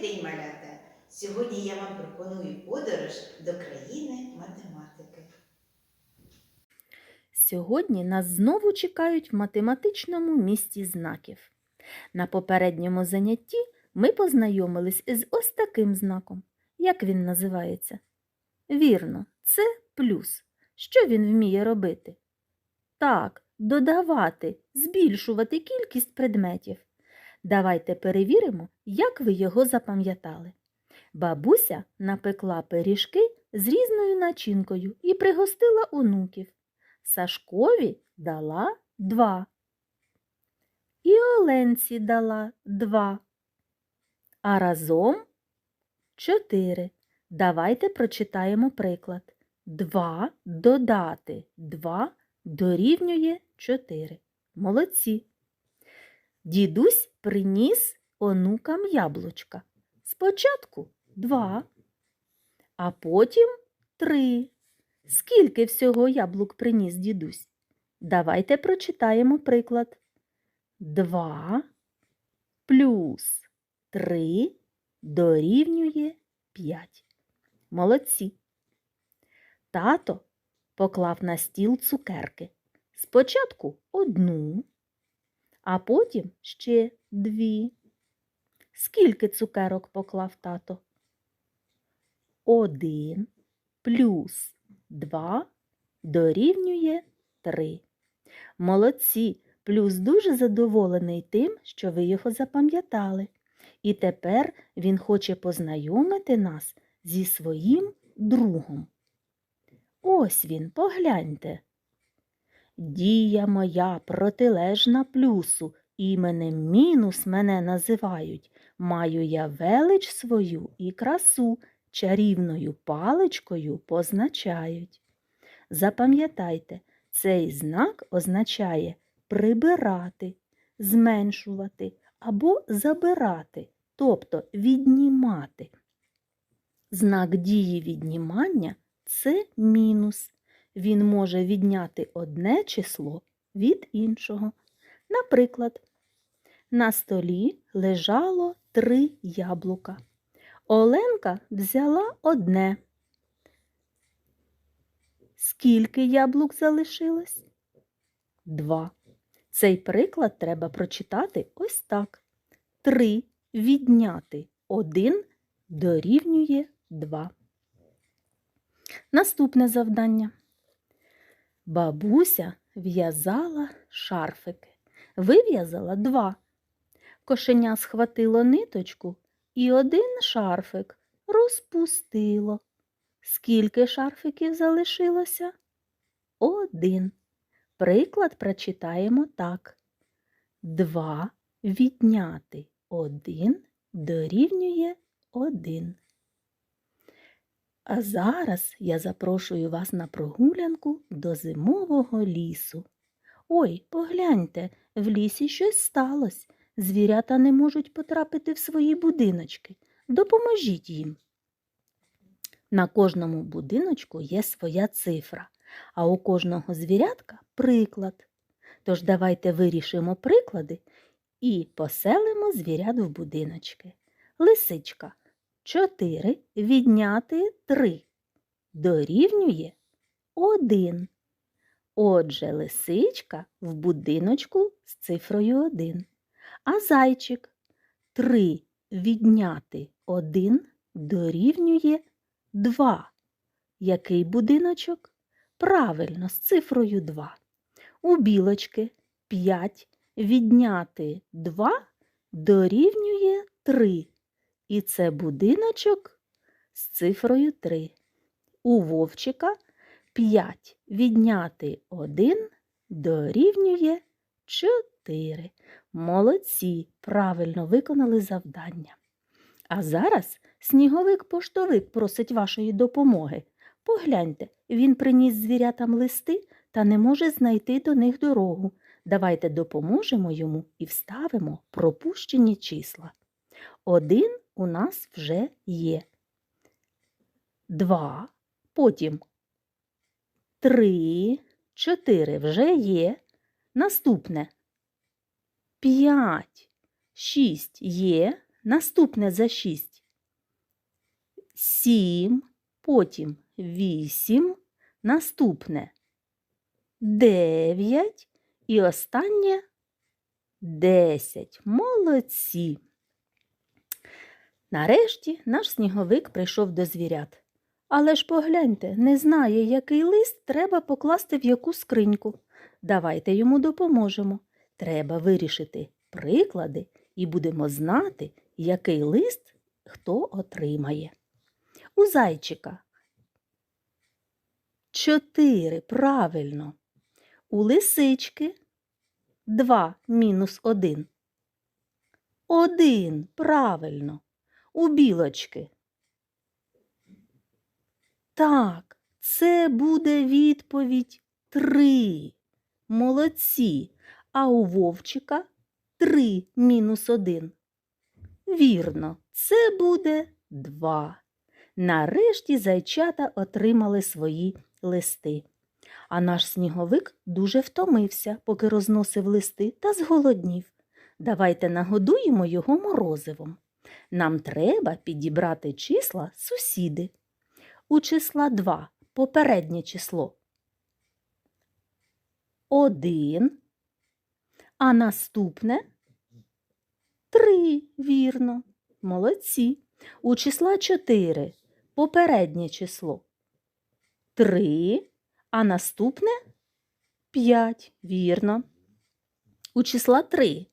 день, малята! Сьогодні я вам пропоную подорож до країни математики. Сьогодні нас знову чекають в математичному місті знаків. На попередньому занятті ми познайомились з ось таким знаком. Як він називається? Вірно, це плюс. Що він вміє робити? Так, додавати, збільшувати кількість предметів. Давайте перевіримо, як ви його запам'ятали. Бабуся напекла пиріжки з різною начинкою і пригостила онуків. Сашкові дала два. І Оленці дала два. А разом чотири. Давайте прочитаємо приклад. Два додати два дорівнює чотири. Молодці. Дідусь приніс онукам яблучка. Спочатку два, а потім три. Скільки всього яблук приніс дідусь? Давайте прочитаємо приклад. Два плюс три дорівнює п'ять. Молодці. Тато поклав на стіл цукерки. Спочатку одну, а потім ще дві. Скільки цукерок поклав тато? Один плюс два дорівнює три. Молодці, плюс дуже задоволений тим, що ви його запам'ятали. І тепер він хоче познайомити нас зі своїм другом. Ось він, погляньте. Дія моя протилежна плюсу, іменем мінус мене називають. Маю я велич свою і красу, чарівною паличкою позначають. Запам'ятайте, цей знак означає прибирати, зменшувати або забирати, тобто віднімати. Знак дії віднімання це мінус. Він може відняти одне число від іншого. Наприклад, на столі лежало три яблука. Оленка взяла одне. Скільки яблук залишилось? Два. Цей приклад треба прочитати ось так. Три відняти один дорівнює два. Наступне завдання. Бабуся в'язала шарфики. Вив'язала два. Кошеня схватило ниточку і один шарфик розпустило. Скільки шарфиків залишилося? Один. Приклад прочитаємо так. Два відняти один дорівнює один. А зараз я запрошую вас на прогулянку до зимового лісу. Ой, погляньте, в лісі щось сталося. Звірята не можуть потрапити в свої будиночки. Допоможіть їм. На кожному будиночку є своя цифра, а у кожного звірятка приклад. Тож давайте вирішимо приклади і поселимо звірят в будиночки. Лисичка 4 відняти 3 дорівнює 1. Отже, лисичка в будиночку з цифрою 1. А зайчик 3 відняти 1 дорівнює 2. Який будиночок? Правильно, з цифрою 2. У білочки 5 відняти 2 дорівнює 3. І це будиночок з цифрою 3. У вовчика 5 відняти 1 дорівнює 4. Молодці, правильно виконали завдання. А зараз сніговик-поштовик просить вашої допомоги. Погляньте, він приніс звірятам листи та не може знайти до них дорогу. Давайте допоможемо йому і вставимо пропущені числа. Один у нас вже є. Два, потім три, чотири вже є. Наступне п'ять, шість є. Наступне за 6. 7, потім 8, наступне 9 і останнє 10. Молодці. Нарешті наш сніговик прийшов до звірят. Але ж погляньте, не знає, який лист треба покласти в яку скриньку. Давайте йому допоможемо. Треба вирішити приклади і будемо знати, який лист хто отримає. У зайчика. Чотири. Правильно. У лисички. Два мінус один. Один. Правильно. У білочки. Так, це буде відповідь три. Молодці. А у вовчика три мінус один. Вірно, це буде два. Нарешті зайчата отримали свої листи. А наш сніговик дуже втомився, поки розносив листи та зголоднів. Давайте нагодуємо його морозивом. Нам треба підібрати числа сусіди. У числа 2 попереднє число. Один. А наступне три, вірно. Молодці. У числа 4 попереднє число. Три. А наступне 5, вірно. У числа 3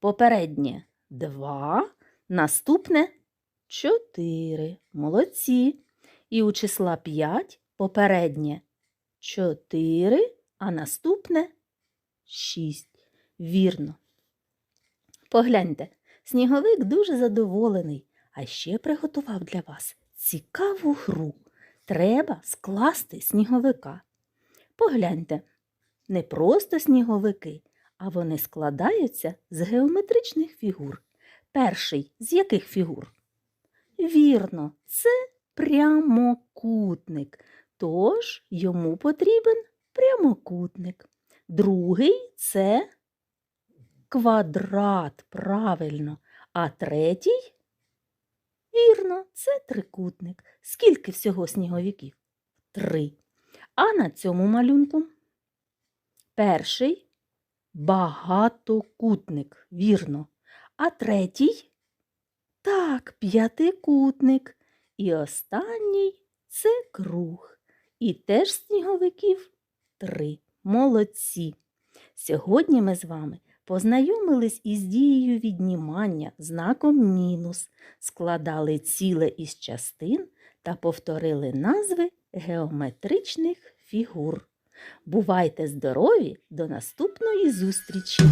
попереднє 2, наступне 4. Молодці. І у числа 5 попереднє 4, а наступне 6. Вірно. Погляньте, сніговик дуже задоволений, а ще приготував для вас цікаву гру. Треба скласти сніговика. Погляньте, не просто сніговики, а вони складаються з геометричних фігур. Перший з яких фігур? Вірно, це прямокутник. Тож йому потрібен прямокутник. Другий це квадрат, правильно. А третій? Вірно, це трикутник. Скільки всього сніговиків? Три. А на цьому малюнку перший багатокутник, вірно. А третій? Так, п'ятикутник. І останній це круг. І теж сніговиків три. Молодці. Сьогодні ми з вами познайомились із дією віднімання знаком мінус, складали ціле із частин та повторили назви геометричних фігур. Бувайте здорові! До наступної зустрічі!